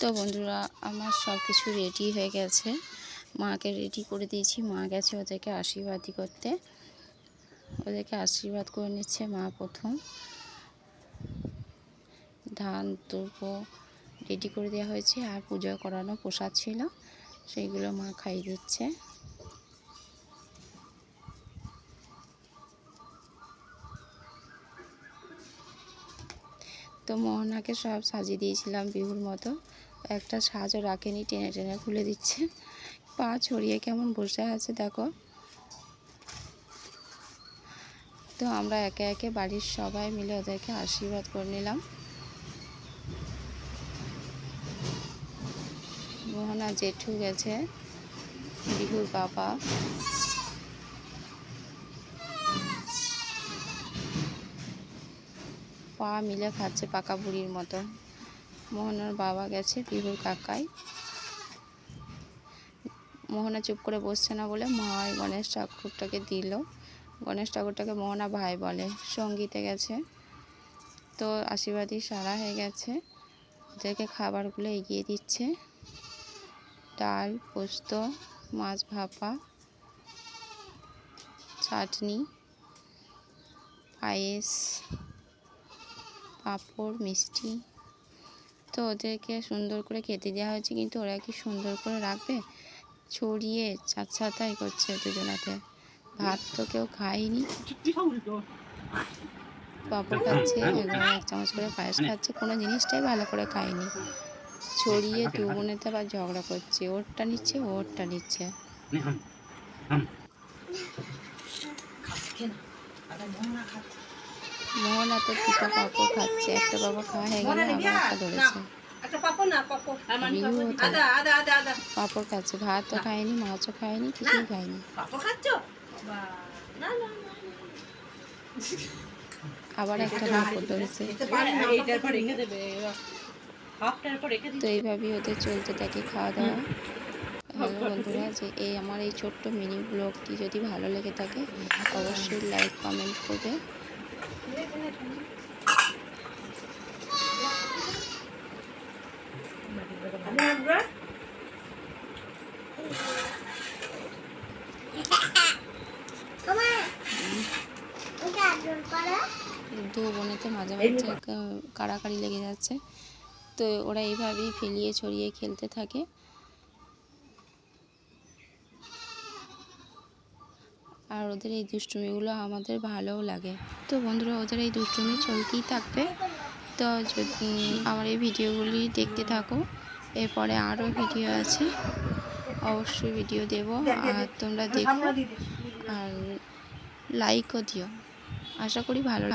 তো বন্ধুরা, আমার সব কিছু রেডি হয়ে গেছে। মাকে রেডি করে দিয়েছি। মা গেছে ওদেরকে আশীর্বাদই করতে। ওদেরকে আশীর্বাদ করে নিচ্ছে মা প্রথম। ধান দুর্ব রেডি করে দেওয়া হয়েছে। আর পুজো করানো প্রসাদ ছিল, সেইগুলো মা খাইয়ে দিচ্ছে। তো মোহনাকে সব সাজিয়ে দিয়েছিলাম বিহুর মতো। একটা সাজও রাখেনি, টেনে টেনে খুলে দিচ্ছে। পা ছড়িয়ে কেমন বসে আছে দেখো। তো আমরা একে একে বাড়ির সবাই মিলে ওদেরকে আশীর্বাদ করে নিলাম। মোহনা জেঠু গেছে, বিহুর বাবা। পা মিলে খাচ্ছে পাকা বুড়ির মতো। মোহনার বাবা গেছে বিহুর কাকাই। মোহনা চুপ করে বসছে না বলে মা গণেশ ঠাকুরটাকে দিল। গণেশ ঠাকুরটাকে মোহনা ভাই বলে, সঙ্গীতে গেছে। তো আশীর্বাদই সারা হয়ে গেছে। ওদেরকে খাবারগুলো এগিয়ে দিচ্ছে। ডাল, পোস্ত, মাছ ভাপা, চাটনি, পায়েস। পাঁপড় মিষ্টি। তো ওদেরকে সুন্দর করে খেতে দেওয়া হয়েছে কিন্তু ওরা কি সুন্দর করে রাখবে? ছড়িয়ে চাচ্ছাতাই করছে দুজনাতে ভাত তো কেউ খায়নি। পাঁপড় খাচ্ছে এবার এক চামচ করে পায়েস খাচ্ছে কোনো জিনিসটাই ভালো করে খায়নি। ছড়িয়ে দু বোনেতে আবার ঝগড়া করছে ওরটা নিচ্ছে ওরটা নিচ্ছে। মোহনা এত দুটো পাঁপড় খাচ্ছে একটা পাঁপড় খাওয়া হয়ে গেলে আবার একটা ধরেছে। পাপড় খাচ্ছে ভাত তো খায়নি মাছও খায়নি কিছুই খায়নি। আবার একটা পাঁপড় ধরেছে। তো এইভাবেই ওদের চলতে থাকে খাওয়া দাওয়া। হ্যালো বন্ধুরা যে এই আমার এই ছোট্ট মিনি ব্লগটি যদি ভালো লেগে থাকে অবশ্যই লাইক কমেন্ট করবে। দু বোনেতে মাঝে মাঝে কাড়াকাড়ি লেগে যাচ্ছে। তো ওরা এইভাবেই ফেলিয়ে ছড়িয়ে খেলতে থাকে। আর ওদের এই দুষ্টুমিগুলো আমাদের ভালোও লাগে। তো বন্ধুরা, ওদের এই দুষ্টুমি চলতেই থাকবে। তো আমার এই ভিডিওগুলি দেখতে থাকো। এরপরে আরও ভিডিও আছে। অবশ্যই ভিডিও দেব। আর তোমরা দেখো। আর লাইকও দিও। আশা করি ভালো